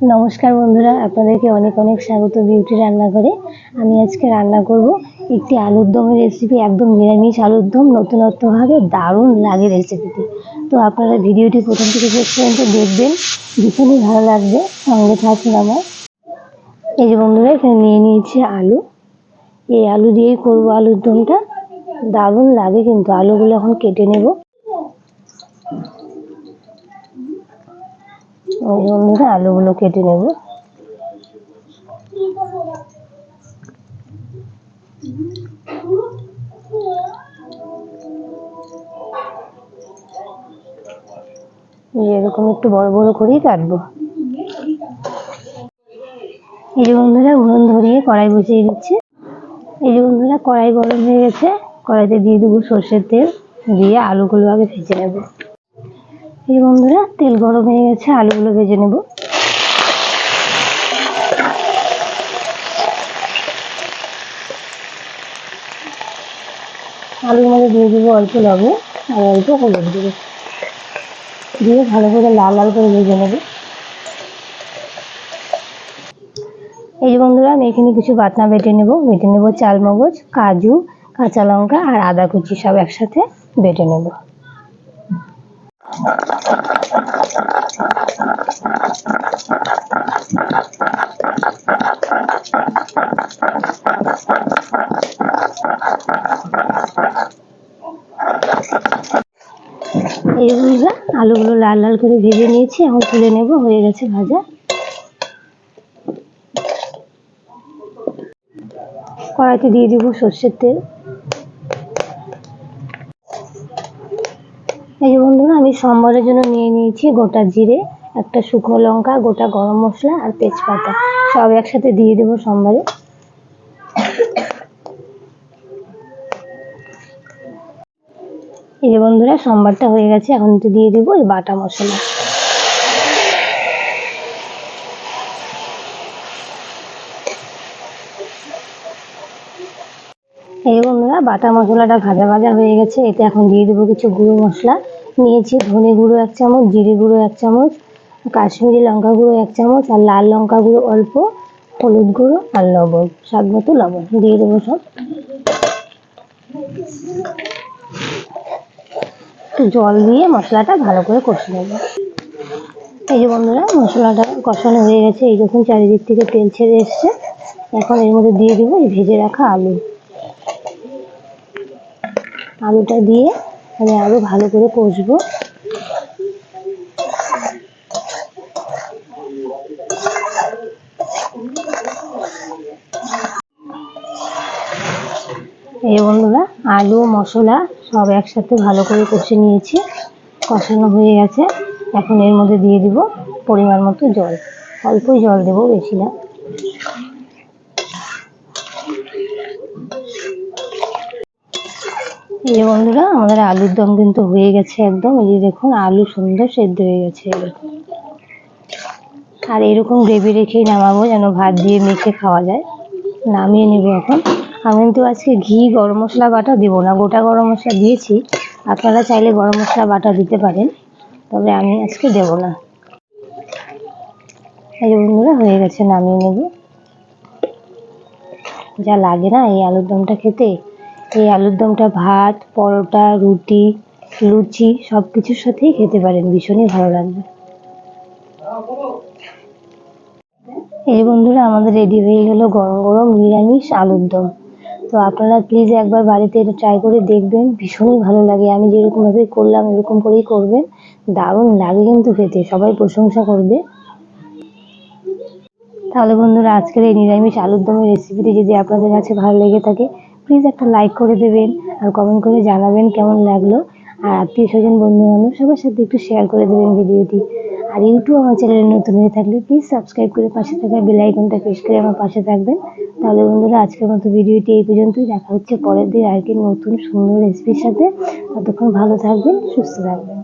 নমস্কার বন্ধুরা, আপনাদেরকে অনেক অনেক স্বাগত বিউটি রান্নাঘরে। আমি আজকে রান্না করব একটি আলুর দমের রেসিপি একদম নিরামিষ আলুর দম, নতুনত্বভাবে দারুণ লাগে রেসিপিটি তো আপনারা ভিডিওটি প্রথম থেকে শেষ পর্যন্ত দেখবেন, ভীষণই ভালো লাগবে, সঙ্গে থাকুন আমার। এই যে বন্ধুরা, এখানে নিয়ে নিয়েছি আলু। এই আলু দিয়েই করব আলুর দমটা। দারুণ লাগে কিন্তু আলুগুলো এখন কেটে নেব এই যে বন্ধুরা আলুগুলো কেটে নেব। এরকম একটু বড় বড় করেই কাটবো। এই যে বন্ধুরা, উনুন ধরিয়ে কড়াই বসিয়ে দিচ্ছে। এই যে বন্ধুরা, কড়াই গরম হয়ে গেছে। কড়াইতে দিয়ে দেবো সর্ষের তেল, দিয়ে আলুগুলো আগে ভেজে নেব। এই বন্ধুরা, তেল গরম হয়ে গেছে, আলুগুলো ভেজে নেব। আলুর মধ্যে দিয়ে দেবো অল্প লবণ আর অল্প হলুদ দেবো দিয়ে ভালো করে লাল লাল করে ভেজে নেবে। এই যে বন্ধুরা, আমি এখানে কিছু বাটনা বেটে নেব। বেটে নেব চাল মগজ কাজু, কাঁচা লঙ্কা আর আদা কুচি সব একসাথে বেটে নেব। এই বন্ধুরা আলুগুলো লাল লাল করে ভেজে নিয়েছি, এখন তুলে নেব, হয়ে গেছে ভাজা। কড়াইতে দিয়ে দিব সর্ষের তেল এই যে বন্ধুরা আমি সম্বরের জন্য নিয়ে নিয়েছি গোটা জিরে, একটা শুকনো লঙ্কা, গোটা গরম মশলা আর তেজপাতা। সব একসাথে দিয়ে দেবো সম্বারে। এই বন্ধুরা, সম্বারটা হয়ে গেছে, এখন তো দিয়ে দেবো এই বাটা মশলা। এই বন্ধুরা, বাটা মশলাটা ভাজা ভাজা হয়ে গেছে, এতে এখন দিয়ে দেবো কিছু গুঁড়ো মশলা। নিয়েছি ধনে গুঁড়ো এক চামচ, জিরে গুঁড়ো এক চামচ, কাশ্মীরি লঙ্কা গুঁড়ো এক চামচ আর লাল লঙ্কা গুঁড়ো অল্প, হলুদ গুঁড়ো আর লবণ, স্বাদ মতো লবণ। দিয়ে দেবো সব। জল দিয়ে মশলাটা ভালো করে কষে নেব। এই যে বন্ধুরা, মশলাটা কষানো হয়ে গেছে। এই যখন চারিদিক থেকে তেল ছেড়ে এসছে। এখন এর মধ্যে দিয়ে দেবো ভেজে রাখা আলু। আলুটা দিয়ে আমি আরও ভালো করে কষবো। এই বন্ধুরা, আলু, মশলা সব একসাথে ভালো করে কষে নিয়েছি। কষানো হয়ে গেছে। এখন এর মধ্যে দিয়ে দিব পরিমাণ মতো জল। অল্পই জল দেবো, বেশি না। এই যে বন্ধুরা, আমাদের আলুর দম কিন্তু হয়ে গেছে একদম। এই যে দেখুন, আলু সুন্দর সেদ্ধ হয়ে গেছে। আর এরকম গ্রেভি রেখেই নামাবো, যেন ভাত দিয়ে মেখে খাওয়া যায়। নামিয়ে নেব এখন। আমি কিন্তু আজকে ঘি, গরম মশলা, বাটা দেবো না। গোটা গরম মশলা দিয়েছি। আপনারা চাইলে গরম মশলা, বাটা দিতে পারেন। তবে আমি আজকে দেবো না। এই বন্ধুরা, হয়ে গেছে, নামিয়ে নেব। যা লাগে না, এই আলুর দমটা খেতে। এই আলুর দমটা ভাত, পরোটা, রুটি, লুচি সব কিছুর সাথেই খেতে পারেন, ভীষণই ভালো লাগবে। এই বন্ধুরা, আমাদের রেডি হয়ে গেল গরম গরম নিরামিষ আলুর দম। তো আপনারা প্লিজ একবার বাড়িতে এটা ট্রাই করে দেখবেন, ভীষণই ভালো লাগে। আমি যেরকমভাবে করলাম, এরকম করেই করবেন। দারুণ লাগে কিন্তু খেতে, সবাই প্রশংসা করবে। তাহলে বন্ধুরা, আজকের এই নিরামিষ আলুর দমের রেসিপিটি যদি আপনাদের কাছে ভালো লেগে থাকে প্লিজ একটা লাইক করে দেবেন আর কমেন্ট করে জানাবেন কেমন লাগল। আর আত্মীয় স্বজন বন্ধু বান্ধব সবার সাথে একটু শেয়ার করে দেবেন ভিডিওটি আর ইউটিউব আমার চ্যানেলে নতুন হয়ে থাকলে প্লিজ সাবস্ক্রাইব করে পাশে থাকা বেলাইকনটা প্রেস করে আমার পাশে থাকবেন। তাহলে বন্ধুরা আজকের মতো ভিডিওটি এই পর্যন্তই। দেখা হচ্ছে পরের দিন আর কি নতুন সুন্দর রেসিপির সাথে। ততক্ষণ ভালো থাকবেন, সুস্থ থাকবেন।